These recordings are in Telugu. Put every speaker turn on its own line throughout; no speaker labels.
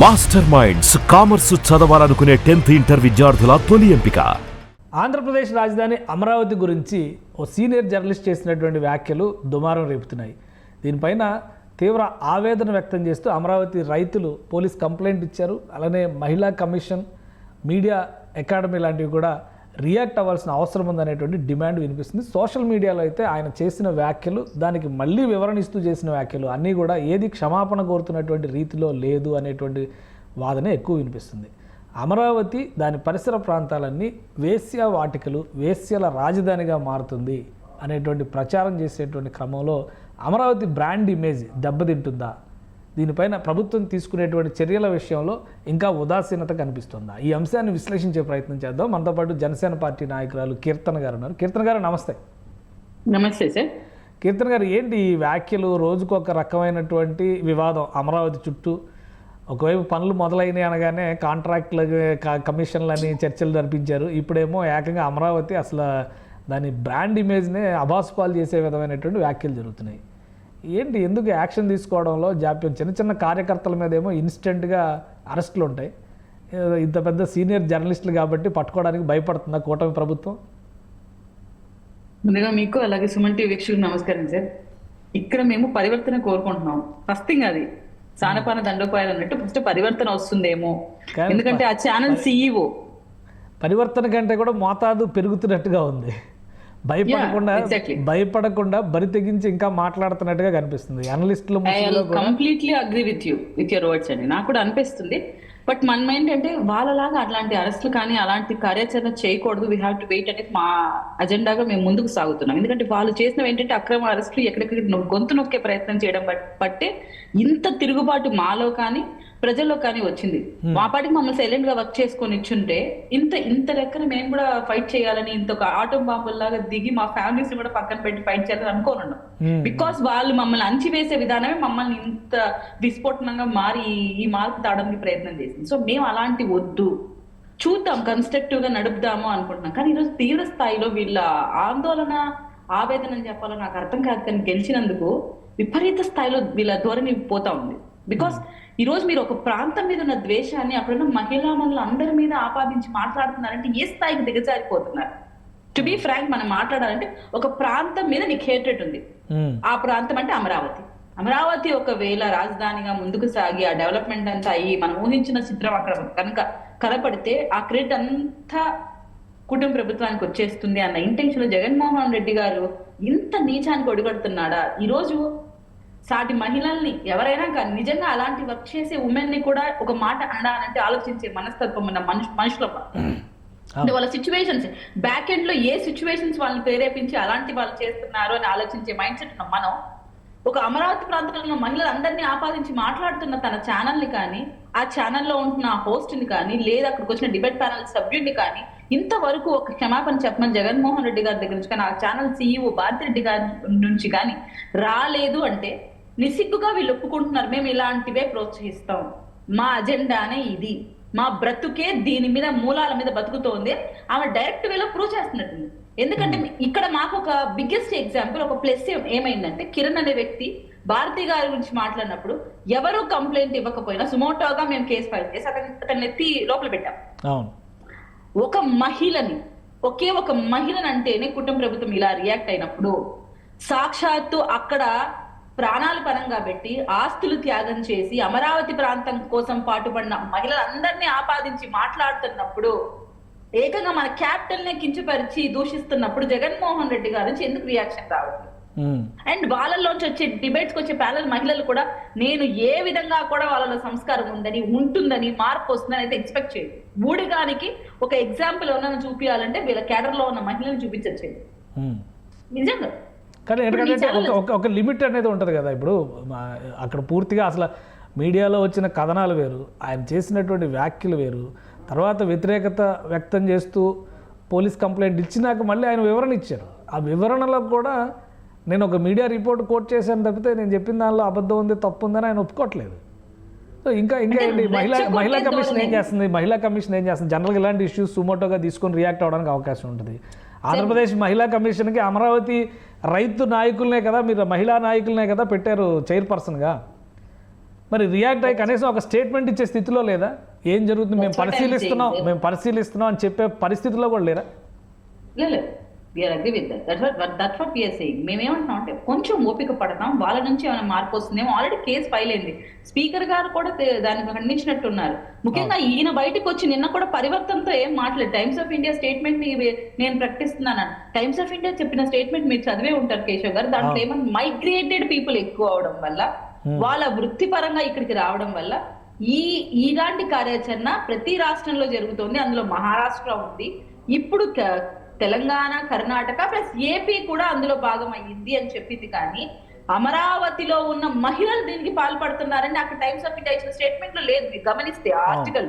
మాస్టర్ మైండ్స్ కామర్స్ చదవాలనుకునే టెన్త్ ఇంటర్ విద్యార్థుల తొలి ఎంపిక.
ఆంధ్రప్రదేశ్ రాజధాని అమరావతి గురించి ఓ సీనియర్ జర్నలిస్ట్ చేసినటువంటి వ్యాఖ్యలు దుమారం రేపుతున్నాయి. దీనిపైన తీవ్ర ఆవేదన వ్యక్తం చేస్తూ అమరావతి రైతులు పోలీస్ కంప్లైంట్ ఇచ్చారు. అలానే మహిళా కమిషన్ మీడియా అకాడమీ లాంటివి కూడా రియాక్ట్ అవ్వాల్సిన అవసరం ఉందనేటువంటి డిమాండ్ వినిపిస్తుంది. సోషల్ మీడియాలో అయితే ఆయన చేసిన వ్యాఖ్యలు దానికి మళ్ళీ వివరణ ఇస్తూ చేసిన వ్యాఖ్యలు అన్నీ కూడా ఏది క్షమాపణ కోరుతున్నటువంటి రీతిలో లేదు అనేటువంటి వాదన ఎక్కువ వినిపిస్తుంది. అమరావతి దాని పరిసర ప్రాంతాలన్నీ వేశ్య వాటికలు వేశ్యల రాజధానిగా మారుతుంది అనేటువంటి ప్రచారం చేసేటువంటి క్రమంలో అమరావతి బ్రాండ్ ఇమేజ్ దెబ్బతింటుందా? దీనిపైన ప్రభుత్వం తీసుకునేటువంటి చర్యల విషయంలో ఇంకా ఉదాసీనత కనిపిస్తుందా? ఈ అంశాన్ని విశ్లేషించే ప్రయత్నం చేద్దాం. మనతో పాటు జనసేన పార్టీ నాయకురాలు కీర్తన గారు ఉన్నారు. కీర్తన గారు నమస్తే.
నమస్తే సార్.
కీర్తన గారు ఏంటి ఈ వ్యాఖ్యలు? రోజుకు ఒక రకమైనటువంటి వివాదం అమరావతి చుట్టూ. ఒకవైపు పనులు మొదలైనవి అనగానే కాంట్రాక్టుల కమిషన్లని చర్చలు జరిపించారు. ఇప్పుడేమో ఏకంగా అమరావతి అసలు దాని బ్రాండ్ ఇమేజ్నే అభాసుపాలు చేసే విధమైనటువంటి వ్యాఖ్యలు జరుగుతున్నాయి. ఏంటి? ఎందుకు యాక్షన్ తీసుకోవడంలో జాప్యం? చిన్న చిన్న కార్యకర్తల మీద ఏమో ఇన్స్టెంట్గా అరెస్టులు ఉంటాయి ఇంత పెద్ద సీనియర్ జర్నలిస్టులు కాబట్టి పట్టుకోవడానికి భయపడుతుందా కూటమి ప్రభుత్వం?
ముందుగా మీకు అలాగే సుమన్ టీవీ వీక్షకులకు నమస్కారం సార్. ఇక్కడ మేము పరివర్తన కోరుకుంటున్నాం. ఫస్ట్ థింగ్ అది. సానపాన దండోపాయాలు అన్నట్టు ఫస్ట్ పరివర్తన వస్తుందేమో. ఎందుకంటే ఆ ఛానల్ సిఇఓ
పరివర్తన కంటే కూడా మోతాదు పెరుగుతున్నట్టుగా ఉంది. భయపడకుండా. భయపడకుండా బరి తెగించి ఇంకా మాట్లాడుతున్నట్టుగా కనిపిస్తుంది. అనలిస్టుల
completely agree with you with your words అండి. నాకు కూడా అనిపిస్తుంది. బట్ మనం ఏంటంటే వాళ్ళలాగా అట్లాంటి అరెస్టులు కానీ అలాంటి కార్యాచరణ చేయకూడదు. వీ హ్యావ్ టు వెయిట్ అనేది మా అజెండాగా మేము ముందుకు సాగుతున్నాం. ఎందుకంటే వాళ్ళు చేసినవి ఏంటంటే అక్రమ అరెస్టులు ఎక్కడెక్కడ గొంతు నొక్కే ప్రయత్నం చేయడం బట్- బట్టే ఇంత తిరుగుబాటు మాలో కానీ ప్రజల్లో కానీ వచ్చింది. మా పాటికి మమ్మల్ని సైలెంట్గా వర్క్ చేసుకొని ఇచ్చుంటే ఇంత ఇంత లెక్కన మేము కూడా ఫైట్ చేయాలని ఇంత ఒక ఆటం బాంబుల్లాగా దిగి మా ఫ్యామిలీస్ కూడా పక్కన పెట్టి ఫైట్ చేయాలని అనుకోనున్నాం. బికాస్ వాళ్ళు మమ్మల్ని అంచివేసే విధానమే మమ్మల్ని ఇంత విస్ఫోటనంగా మారి ఈ- మార్పు తాడడానికి ప్రయత్నం చేసింది. సో మేము అలాంటి వద్దు. చూద్దాం కన్స్ట్రక్టివ్గా నడుపుదాము అనుకుంటున్నాం. కానీ ఈరోజు తీవ్ర స్థాయిలో వీళ్ళ ఆందోళన ఆవేదన చెప్పాలో నాకు అర్థం కాదు కానీ గెలిచినందుకు విపరీత స్థాయిలో వీళ్ళ ధోరణి పోతా ఉంది. బికాస్ ఈ రోజు మీరు ఒక ప్రాంతం మీద ఉన్న ద్వేషాన్ని అక్కడున్న మహిళా మనులు అందరి మీద ఆపాదించి మాట్లాడుతున్నారంటే ఏ స్థాయికి దిగజారిపోతున్నారు? టు బీ ఫ్రాంక్ మనం మాట్లాడాలంటే ఒక ప్రాంతం మీద నీకు హేట్రెట్ ఉంది.
ఉమ్,
ఆ ప్రాంతం అంటే అమరావతి. అమరావతి ఒకవేళ రాజధానిగా ముందుకు సాగి ఆ డెవలప్మెంట్ అంతా అయ్యి మనం ఊహించిన చిత్రం అక్కడ కనుక కనపడితే ఆ క్రెడిట్ అంతా కుటుంబ ప్రభుత్వానికి వచ్చేస్తుంది అన్న ఇంటెన్షన్ జగన్మోహన్ రెడ్డి గారు ఇంత నీచానికి ఒడిగడుతున్నాడా? ఈ రోజు సాటి మహిళల్ని ఎవరైనా కానీ నిజంగా అలాంటి వర్క్ చేసే ఉమెన్ని కూడా ఒక మాట అనాలంటే ఆలోచించే మనస్తత్వం ఉన్న మనుషు మనుషుల అంటే వాళ్ళ సిచ్యువేషన్స్ బ్యాక్ ఎండ్లో ఏ సిచ్యువేషన్స్ వాళ్ళని ప్రేరేపించి అలాంటి వాళ్ళు చేస్తున్నారు అని ఆలోచించే మైండ్ సెట్ ఉన్న మనం ఒక అమరావతి ప్రాంతంలో ఉన్న మహిళలందరినీ ఆపాదించి మాట్లాడుతున్న తన ఛానల్ని కానీ ఆ ఛానల్లో ఉంటున్న హోస్ట్ని కానీ లేదా అక్కడికి వచ్చిన డిబేట్ ప్యానల్ సభ్యుడిని కానీ ఇంతవరకు ఒక క్షమాపణ చెప్పమని జగన్మోహన్ రెడ్డి గారి దగ్గర నుంచి కానీ ఆ ఛానల్ సీఈఓ భారతిరెడ్డి గారి నుంచి కానీ రాలేదు అంటే నిసిగ్గుగా వీళ్ళు ఒప్పుకుంటున్నారు. మేము ఇలాంటివే ప్రోత్సహిస్తాం. మా అజెండానే ఇది. మా బ్రతుకే దీని మీద మూలాల మీద బతుకుతోంది. ఆమె డైరెక్ట్ వేలో ప్రూవ్ చేస్తున్నట్టుంది. ఎందుకంటే ఇక్కడ మాకు ఒక బిగ్గెస్ట్ ఎగ్జాంపుల్ ఒక ప్లస్ ఏమైందంటే కిరణ్ అనే వ్యక్తి భారతి గారి గురించి మాట్లాడినప్పుడు ఎవరు కంప్లైంట్ ఇవ్వకపోయినా సుమోటోగా మేము కేసు ఫైల్ చేసి అతని అతన్ని ఎత్తి లోపల పెట్టాం. ఒక మహిళని ఒకే ఒక మహిళని అంటేనే కుటుంబ ప్రభుత్వం ఇలా రియాక్ట్ అయినప్పుడు సాక్షాత్తు అక్కడ ప్రాణాలు పరంగా పెట్టి ఆస్తులు త్యాగం చేసి అమరావతి ప్రాంతం కోసం పాటుపడిన మహిళలందరినీ ఆపాదించి మాట్లాడుతున్నప్పుడు ఏకంగా మన క్యాపిటల్ నే కించపరిచి దూషిస్తున్నప్పుడు జగన్మోహన్ రెడ్డి గారి నుంచి ఎందుకు రియాక్షన్ రావట్లేదు?
ఉమ్,
అండ్ వాళ్ళలోంచి వచ్చే డిబేట్స్ వచ్చే ప్యానల్ మహిళలు కూడా నేను ఏ విధంగా కూడా వాళ్ళలో సంస్కారం ఉందని ఉంటుందని మార్పు వస్తుందని అయితే ఎక్స్పెక్ట్ చేయదు బూడిగానికి ఒక ఎగ్జాంపుల్ ఏమైనా చూపించాలంటే వీళ్ళ కేడర్లో ఉన్న మహిళలను చూపించచ్చు
ఉమ్.
నిజంగా.
కానీ ఎందుకంటే ఒక ఒక ఒక లిమిట్ అనేది ఉంటుంది కదా ఇప్పుడు. అక్కడ పూర్తిగా అసలు మీడియాలో వచ్చిన కథనాలు వేరు ఆయన చేసినటువంటి వ్యాఖ్యలు వేరు తర్వాత వ్యతిరేకత వ్యక్తం చేస్తూ పోలీస్ కంప్లైంట్ ఇచ్చినాక మళ్ళీ ఆయన వివరణ ఇచ్చారు. ఆ వివరణలో కూడా నేను ఒక మీడియా రిపోర్ట్ కోట్ చేశాను తప్పితే నేను చెప్పిన దానిలో అబద్ధం ఉంది తప్పు ఉందని ఆయన ఒప్పుకోవట్లేదు. సో ఇంకా ఇంకా ఏంటి? మహిళా మహిళా కమిషన్ ఏం. చేస్తుంది? మహిళా కమిషన్ ఏం చేస్తుంది? జనరల్గా ఇలాంటి ఇష్యూస్ సుమోటోగా తీసుకొని రియాక్ట్ అవ్వడానికి అవకాశం ఉంటుంది. ఆంధ్రప్రదేశ్ మహిళా కమిషన్కి అమరావతి రైతు నాయకులనే కదా మీరు మహిళా నాయకులనే కదా పెట్టారు చైర్పర్సన్గా? మరి రియాక్ట్ అయ్యి కనీసం ఒక స్టేట్మెంట్ ఇచ్చే స్థితిలో లేదా? ఏం జరుగుతుంది? మేము పరిశీలిస్తున్నాం. మేము పరిశీలిస్తున్నాం అని చెప్పే పరిస్థితిలో కూడా లేరా?
We are agree with that what that what we are saying మేమేమంటున్నాం అంటే కొంచెం ఓపిక పడతాం. వాళ్ళ నుంచి ఏమైనా మార్పు వస్తుందేమో. ఆల్రెడీ కేసు ఫైల్ అయింది. స్పీకర్ గారు కూడా తే- దానికి ఖండించినట్టున్నారు. ముఖ్యంగా ఈయన బయటకు వచ్చి నిన్న కూడా పరివర్తనతో ఏం మాట్లాడు టైమ్స్ ఆఫ్ ఇండియా స్టేట్మెంట్ నేను ప్రకటిస్తున్నాను. టైమ్స్ ఆఫ్ ఇండియా చెప్పిన స్టేట్మెంట్ మీరు చదివే ఉంటారు కేశవ్ గారు. దాంట్లో ఏమన్నా మైగ్రేటెడ్ పీపుల్ ఎక్కువ అవడం వల్ల వాళ్ళ వృత్తిపరంగా ఇక్కడికి రావడం వల్ల ఈ ఇలాంటి కార్యాచరణ ప్రతి రాష్ట్రంలో జరుగుతోంది. అందులో మహారాష్ట్ర ఉంది. ఇప్పుడు తెలంగాణ కర్ణాటక ప్లస్ ఏపీ కూడా అందులో భాగం అయ్యింది అని చెప్పింది కానీ అమరావతిలో ఉన్న మహిళలు దీనికి పాల్పడుతున్నారని అక్కడ టైమ్స్ ఆఫ్ ఇండియా ఇచ్చిన స్టేట్మెంట్లో లేదు గమనిస్తే ఆర్టికల్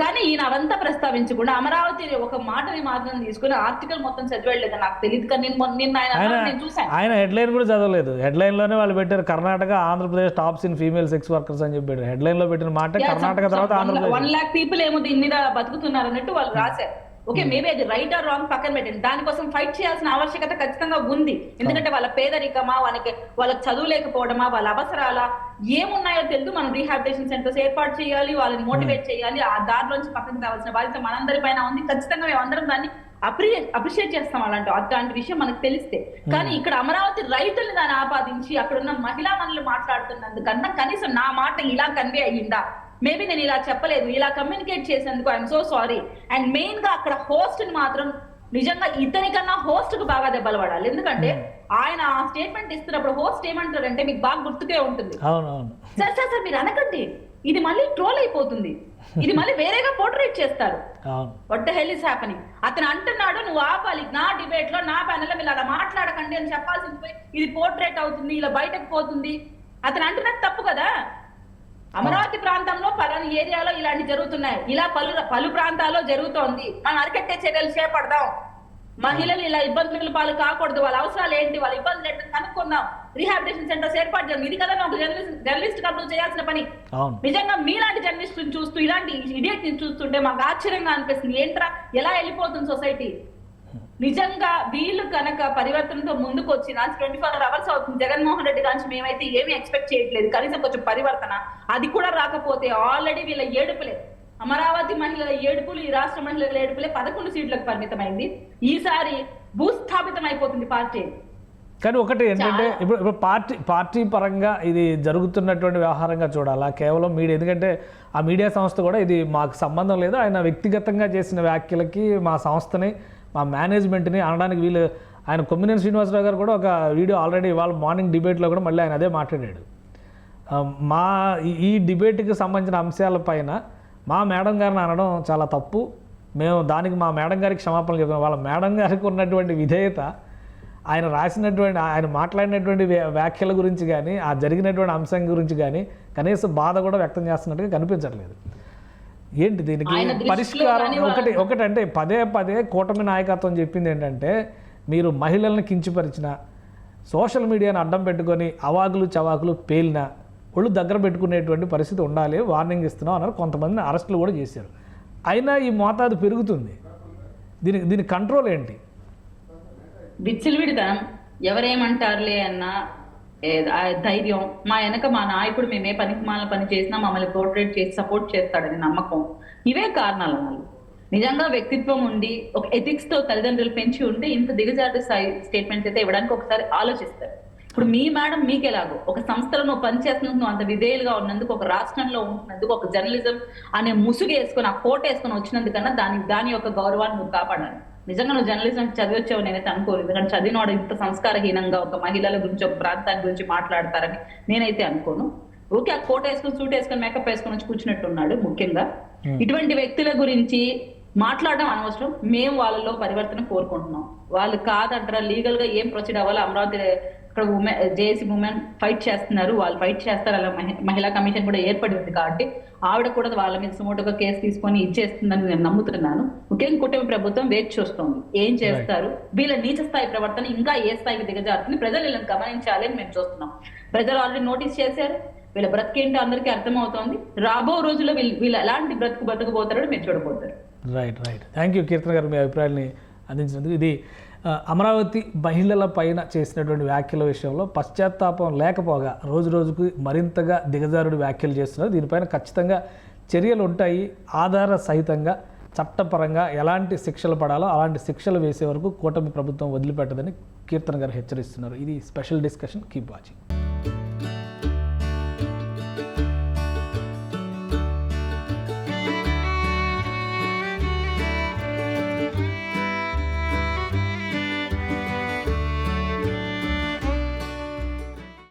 కానీ ఈయన అవంతా ప్రస్తావించకుండా అమరావతి ఒక మాటని మాత్రం తీసుకుని ఆర్టికల్ మొత్తం చదివాడు నాకు తెలియదు కానీ నిన్న ఆయన చూశాను.
ఆయన హెడ్లైన్ కూడా చదవలేదు. హెడ్లైన్లోనే వాళ్ళు పెట్టారు Karnataka Andhra Pradesh tops in female sex workers అని చెప్పారు హెడ్లైన్లో పెట్టిన మాట కర్ణాటక తర్వాత ఆంధ్రప్రదేశ్.
వన్ లాక్ పీపుల్ ఏమో దీని మీద బతుకుతున్నారు అన్నట్టు వాళ్ళు రాశారు. ఓకే మేబీ అది రైట్ ఆర్ రాంగ్ పక్కన పెట్టండి. దానికోసం ఫైట్ చేయాల్సిన ఆవశ్యకత ఖచ్చితంగా ఉంది. ఎందుకంటే వాళ్ళ పేదరికమా వాళ్ళకి వాళ్ళకి చదువు లేకపోవడమా వాళ్ళ అవసరాలా ఏమున్నాయో తెలుసు మనం రీహాబిటేషన్ సెంటర్స్ ఏర్పాటు చేయాలి వాళ్ళని మోటివేట్ చేయాలి. ఆ దారిలోంచి పక్కకి రావాల్సిన బాధ్యత మనందరి పైన ఉంది. ఖచ్చితంగా మేము అందరం దాన్ని అప్రిషియేట్ అప్రిషియేట్ చేస్తాం అలాంటి అట్లాంటి విషయం మనకు తెలిస్తే. కానీ ఇక్కడ అమరావతి రైతుల్ని దాన్ని ఆపాదించి అక్కడ ఉన్న మహిళా మనులు మాట్లాడుతున్నందుకన్నా కనీసం నా మాట ఇలా కన్వే అయ్యిందా? మేబీ నేను ఇలా చెప్పలేదు. ఇలా కమ్యూనికేట్ చేసేందుకు ఐఎమ్ సో సారీ అండ్ మెయిన్గా అక్కడ హోస్ట్ని మాత్రం నిజంగా ఇతనికన్నా హోస్ట్కు బాగా దెబ్బలు పడాలి. ఎందుకంటే ఆయన ఆ స్టేట్మెంట్ ఇస్తున్నప్పుడు హోస్ట్ ఏమంటారంటే మీకు బాగా గుర్తుకే ఉంటుంది. సార్ సార్ సార్ మీరు అనకండి. ఇది మళ్ళీ ట్రోల్ అయిపోతుంది. ఇది మళ్ళీ వేరేగా పోర్ట్రేట్ చేస్తారు. What the hell is happening అతను అంటున్నాడు నువ్వు ఆపాలి. నా డిబేట్లో నా ప్యానెల్లో మీరు అలా మాట్లాడకండి అని చెప్పాల్సింది పోయి ఇది పోర్ట్రేట్ అవుతుంది ఇలా బయటకు పోతుంది. అతను అంటున్నది తప్పు కదా? అమరావతి ప్రాంతంలో పలానా ఏరియాలో ఇలాంటి జరుగుతున్నాయి. ఇలా పలు పలు ప్రాంతాల్లో జరుగుతోంది. మనం అరికట్టే చర్యలు చేపడదాం. మహిళలు ఇలా ఇబ్బందుల పాలు కాకూడదు. వాళ్ళ అవసరాలు ఏంటి? వాళ్ళ ఇబ్బందులు ఏంటి? కనుక్కుందాం. రీహాబిటేషన్ సెంటర్స్ ఏర్పాటు చేయాలి ఇది కదా ఒక జర్నలిస్ట్ జర్నలిస్ట్ నువ్వు చేయాల్సిన పని. నిజంగా మీలాంటి జర్నలిస్టులను చూస్తూ ఇలాంటి ఇడియట్ని చూస్తుంటే మాకు ఆశ్చర్యంగా అనిపిస్తుంది. ఏంట్రా? ఎలా వెళ్ళిపోతుంది సొసైటీ? నిజంగా వీళ్ళు కనుక పరివర్తనతో ముందుకు వచ్చి నాకు ట్వంటీ ఫోర్ అవర్స్ అవుతుంది. జగన్మోహన్ రెడ్డి గాంచి మేమైతే ఏమీ ఎక్స్పెక్ట్ చేయట్లేదు. కనీసం కొంచెం పరివర్తన. అది కూడా రాకపోతే ఆల్రెడీ వీళ్ళ ఏడుపులే. అమరావతి మహిళల ఏడుపులు ఈ రాష్ట్ర మహిళల ఏడుపులే పదకొండు సీట్లకు పరిమితమైంది. ఈసారి భూస్థాపితం అయిపోతుంది పార్టీ.
కానీ ఒకటి ఏంటంటే ఇప్పుడు ఇప్పుడు పార్టీ పార్టీ పరంగా ఇది జరుగుతున్నటువంటి వ్యవహారంగా చూడాలా? కేవలం మీడియా ఎందుకంటే ఆ మీడియా సంస్థ కూడా ఇది మాకు సంబంధం లేదు. ఆయన వ్యక్తిగతంగా చేసిన వ్యాఖ్యలకి మా సంస్థని మా మేనేజ్మెంట్ని అనడానికి వీళ్ళు ఆయన కొమ్మినేని శ్రీనివాసరావు గారు కూడా ఒక వీడియో ఆల్రెడీ వాళ్ళ మార్నింగ్ డిబేట్లో కూడా మళ్ళీ ఆయన అదే మాట్లాడాడు. మా ఈ- డిబేట్కి సంబంధించిన అంశాలపైన మా మేడం గారిని అనడం చాలా తప్పు. మేము దానికి మా మేడం గారికి క్షమాపణలు చెప్తున్నాం వాళ్ళ మేడం గారికి ఉన్నటువంటి విధేయత ఆయన రాసినటువంటి ఆయన మాట్లాడినటువంటి వ్యాఖ్యల గురించి కానీ ఆ జరిగినటువంటి అంశం గురించి కానీ కనీసం బాధ కూడా వ్యక్తం చేస్తున్నట్టుగా కనిపించట్లేదు. ఏంటి దీనికి? పరిష్కారం ఒకటి ఒకటంటే పదే పదే కూటమి నాయకత్వం చెప్పింది ఏంటంటే మీరు మహిళల్ని కించపరిచిన సోషల్ మీడియాని అడ్డం పెట్టుకొని అవాకులు చవాకులు పేలిన ఒళ్ళు దగ్గర పెట్టుకునేటువంటి పరిస్థితి ఉండాలి వార్నింగ్ ఇస్తున్నాం అన్నారు. కొంతమందిని అరెస్టులు కూడా చేశారు. అయినా ఈ మోతాదు పెరుగుతుంది. దీనికి దీని కంట్రోల్ ఏంటి?
విచ్చలవిడితనం. ఎవరేమంటారులే అన్న ధైర్యం. మా వెనక మా నాయకుడు మేమే పనికి మాల పని చేసినా మమ్మల్ని పోర్ట్రేట్ చేసి సపోర్ట్ చేస్తాడని నమ్మకం. ఇవే కారణాలు. అన్నది నిజంగా వ్యక్తిత్వం ఉండి ఒక ఎథిక్స్తో తల్లిదండ్రులు పెంచి ఉంటే ఇంత దిగజారు స్థాయి స్టేట్మెంట్స్ అయితే ఇవ్వడానికి ఒకసారి ఆలోచిస్తారు. ఇప్పుడు మీ మేడం మీకు ఎలాగో ఒక సంస్థలో నువ్వు పనిచేస్తున్నందుకు నువ్వు అంత విధేయులుగా ఉన్నందుకు ఒక రాష్ట్రంలో ఉంటున్నందుకు ఒక జర్నలిజం అనే ముసుగు వేసుకొని ఆ కోట వేసుకొని వచ్చినందుకన్నా దాని దాని యొక్క గౌరవాన్ని నువ్వు కాపాడాలి. నిజంగా నువ్వు జర్నలిజం చదివచ్చావు నేనైతే అనుకోలేదు. ఎందుకంటే చదివినవాడు ఇంత సంస్కారహీనంగా ఒక మహిళల గురించి ఒక ప్రాంతాన్ని గురించి మాట్లాడతారని నేనైతే అనుకోను. ఓకే ఆ కోట వేసుకొని సూట్ వేసుకొని మేకప్ వేసుకొని వచ్చి కూర్చున్నట్టున్నాడు ముఖ్యంగా. ఇటువంటి వ్యక్తుల గురించి మాట్లాడడం అనవసరం. మేము వాళ్ళలో పరివర్తన కోరుకుంటున్నాం. వాళ్ళు కాదంటారా లీగల్గా ఏం ప్రొసీడ్ అవ్వాలో అమరావతి ఇక్కడ ఉమెన్ జేఏసీ ఉమెన్ ఫైట్ చేస్తున్నారు. వాళ్ళు ఫైట్ చేస్తారు. అలా మహి- మహిళా కమిషన్ కూడా ఏర్పడి ఉంది కాబట్టి ఆవిడ కూడా వాళ్ళ మీద సుమోటుగా కేసు తీసుకొని ఇచ్చేస్తుందని నేను నమ్ముతున్నాను. ముఖ్యంగా కుటుంబ ప్రభుత్వం వేచి చూస్తోంది. ఏం చేస్తారు? వీళ్ళ నీచ స్థాయి ప్రవర్తన ఇంకా ఏ స్థాయికి దిగజారుతుంది? ప్రజలు వీళ్ళని గమనించాలి అని మేము చూస్తున్నాం. ప్రజలు ఆల్రెడీ నోటీస్ చేశారు. వీళ్ళ బ్రతికేంటో అందరికీ అర్థమవుతోంది. రాబో రోజుల్లో వీళ్ళు వీళ్ళు ఎలాంటి బ్రతుకు బతకబోతారో మీరు చూడబోతారు.
Right right thank you Keerthana గారు. మీ అభిప్రాయాన్ని అందించినందుకు ఇది అమరావతి మహిళల పైన చేసినటువంటి వ్యాఖ్యల విషయంలో పశ్చాత్తాపం లేకపోగా రోజు రోజుకు మరింతగా దిగజారుడు వ్యాఖ్యలు చేస్తున్నారు. దీనిపైన ఖచ్చితంగా చర్యలు ఉంటాయి. ఆధార సహితంగా చట్టపరంగా ఎలాంటి శిక్షలు పడాలో అలాంటి శిక్షలు వేసే వరకు కూటమి ప్రభుత్వం వదిలిపెట్టదని కీర్తన గారు హెచ్చరిస్తున్నారు. ఇది స్పెషల్ డిస్కషన్. Keep watching.